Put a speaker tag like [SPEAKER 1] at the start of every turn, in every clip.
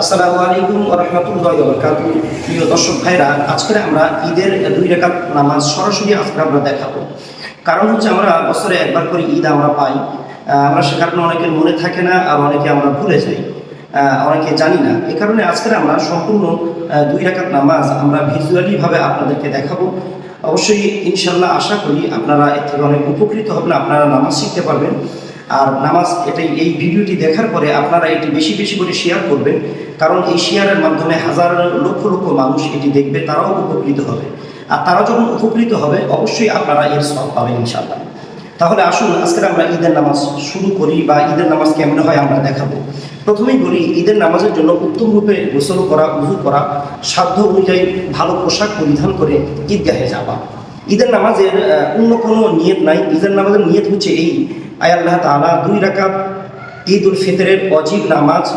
[SPEAKER 1] আসসালামু আলাইকুম রহমতুল্লাহ বরকাত প্রিয় দর্শক ভাইরা আজকে আমরা ঈদের দুই রেখাত নামাজ সরাসরি আজকে আমরা দেখাবো। কারণ হচ্ছে আমরা বছরে একবার করে ঈদ আমরা পাই। আমরা সে কারণে অনেকের মনে থাকে না আর অনেকে আমরা ভুলে যাই। অনেকে জানি না। এ কারণে আজকে আমরা সম্পূর্ণ দুই রেখাত নামাজ আমরা ভিজুয়ালি ভাবে আপনাদেরকে দেখাবো। অবশ্যই ইনশাল্লাহ আশা করি আপনারা এর থেকে অনেক উপকৃত হবেন, আপনারা নামাজ শিখতে পারবেন। আর নামাজ এটাই, এই ভিডিওটি দেখার পরে আপনারা এটি বেশি বেশি করে শেয়ার করবেন, কারণ এই শেয়ারের মাধ্যমে হাজার লক্ষ লক্ষ মানুষ এটি দেখবে, তারাও উপকৃত হবে। আর তারা যখন উপকৃত হবে, অবশ্যই আপনারা এর সব পাবেন ইনশাআল্লাহ। তাহলে আসুন আজকে আমরা ঈদের নামাজ শুরু করি বা ঈদের নামাজ কেমন হয় আমরা দেখাবো। প্রথমেই বলি, ঈদের নামাজের জন্য উত্তম রূপে গোসল করা উজু করা, সাধ্য অনুযায়ী ভালো পোশাক পরিধান করে ঈদগাহে যাওয়া। ঈদের নামাজের অন্য কোনো নিয়ত নাই। ঈদের নামাজের নিয়ত হচ্ছে এই, আয় আল্লাহ তাআলা দুই রাকাত ঈদ উল ফিতরের অজীব নামাজ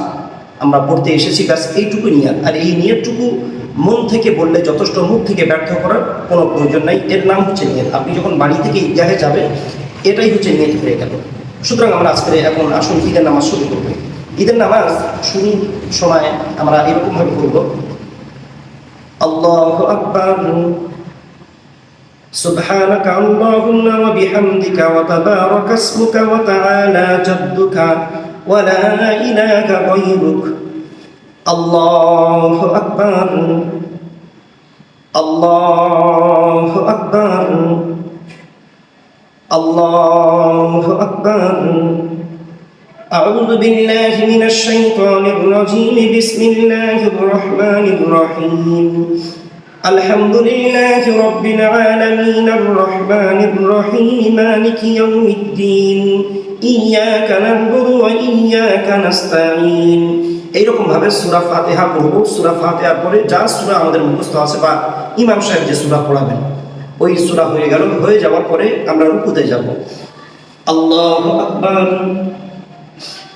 [SPEAKER 1] আমরা পড়তে এসেছি। ব্যাস এইটুকু নিয়ত। আর এই নিয়তটুকু মন থেকে বললে যথেষ্ট, মুখ থেকে ব্যর্থ করার কোনো প্রয়োজন নাই। এর নাম হচ্ছে নিয়ত। আপনি যখন বাড়ি থেকে ঈদগাহে যাবেন, এটাই হচ্ছে নিয়ত হয়ে গেল। সুতরাং আমরা আজকে এখন আসুন ঈদের নামাজ শুরু করব। ঈদের নামাজ শুরু সময় আমরা এরকমভাবে করব আল্লাহ আকবার। سبحانك اللهم وبحمدك وتبارك اسمك وتعالى جدك ولا إله غيرك الله أكبر الله أكبر الله أكبر أعوذ بالله من الشيطان الرجيم بسم الله الرحمن الرحيم الحمد لله رب العالمين الرحمن الرحيم مالك يوم الدين إياك نعبد وإياك نستعين এইরকম ভাবে সুরা ফাতেহা পড়বো সুরা ফাতেহার পরে যা সুরা আমাদের মুখস্থ আছে বা ইমাম সাহেব যে সুরা পড়াবেন ওই সুরা হয়ে গেল হয়ে যাওয়ার পরে আমরা রুকুতে যাব আল্লাহ আকবার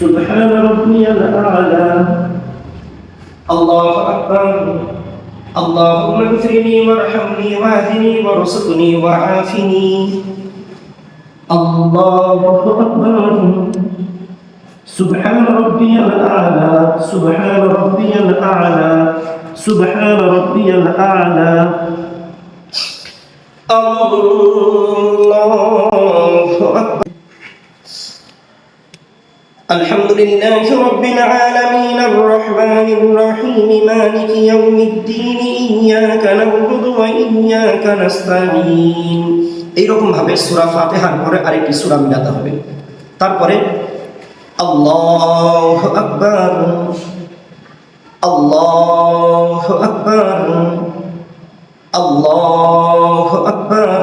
[SPEAKER 1] سبحان ربي الأعلى. الله أكبر. اللهم اغفر لي وارحمني واهدني وارزقني وعافني. الله أكبر. سبحان ربي الأعلى. سبحان ربي الأعلى. سبحان ربي الأعلى. الله لله رب العالمين الرحمن الرحيم مالك يوم الدين إياك نعبد وإياك نستعين এইরকম ভাবে সূরা ফাতিহার পরে আরেকটি সূরা মিলাতে হবে তারপরে আল্লাহ আকবার আল্লাহ আকবার আল্লাহ আকবার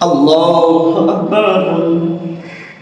[SPEAKER 1] আল্লাহ আকবার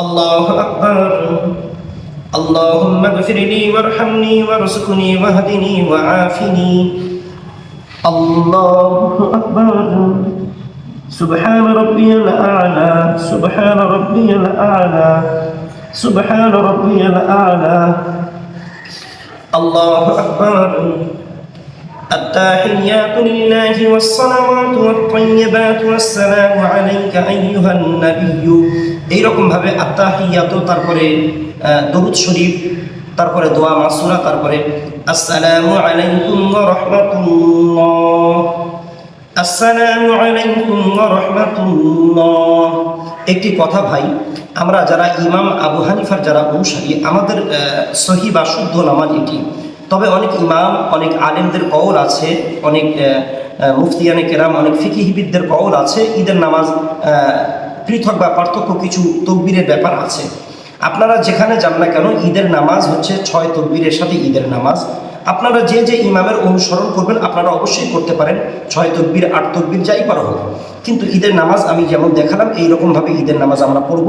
[SPEAKER 1] الله أكبر. اللهم اغفر لي وارحمني وارزقني واهدني وعافني. الله أكبر. سبحان ربي الأعلى. سبحان ربي الأعلى. سبحان ربي الأعلى. الله أكبر. التحيات لله والصلوات والطيبات والسلام عليك أيها النبي. এইরকম ভাবে আত্মাহিয়াত তারপরে দরুদ শরীফ, তারপরে দোয়া, মাসুরা, তারপরে আসসালামু আলাইকুম রাহমাতুল্লাহ। আসসালামু আলাইকুম রাহমাতুল্লাহ। একটি কথা ভাই, আমরা যারা ইমাম আবু হানিফার যারা অনুসারী, আমাদের সহি বা শুদ্ধ নামাজ এটি। তবে অনেক ইমাম, অনেক আলেমদের কওল আছে, অনেক মুফতিয়ানে কেরাম, অনেক ফিকিহিবিদদের কওল আছে, ঈদের নামাজ পৃথক বা পার্থক্য কিছু তকবিরের ব্যাপার আছে। আপনারা যেখানে যান না কেন, ঈদের নামাজ হচ্ছে ছয় তকবীরের সাথে ঈদের নামাজ। আপনারা যে যে ইমামের অনুসরণ করবেন, আপনারা অবশ্যই করতে পারেন। ছয় তকবির, আট তকবীর, যাই পারা হোক। কিন্তু ঈদের নামাজ আমি যেমন দেখালাম এই রকমভাবে ঈদের নামাজ আমরা পড়ব।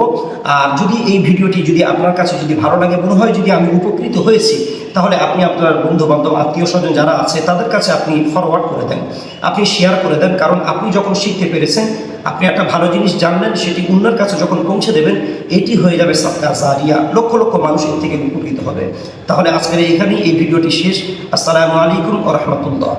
[SPEAKER 1] আর যদি এই ভিডিওটি যদি আপনার কাছে যদি ভালো লাগে, মনে হয় যদি আমি উপকৃত হয়েছি, তাহলে আপনি আপনার বন্ধু বান্ধব আত্মীয় স্বজন যারা আছে, তাদের কাছে আপনি ফরওয়ার্ড করে দেন। আপনি শেয়ার করে দেন, কারণ আপনি যখন শিখতে পেরেছেন আপনি একটা ভালো জিনিস জানলেন সেটি অন্যের কাছে যখন পৌঁছে দেবেন, এটি হয়ে যাবে সাদকা জারিয়া। লক্ষ লক্ষ মানুষ এর থেকে উপকৃত হবে। তাহলে আজকের এইখানেই এই ভিডিওটি শেষ। আসসালামু আলাইকুম ও রহমতুল্লাহ।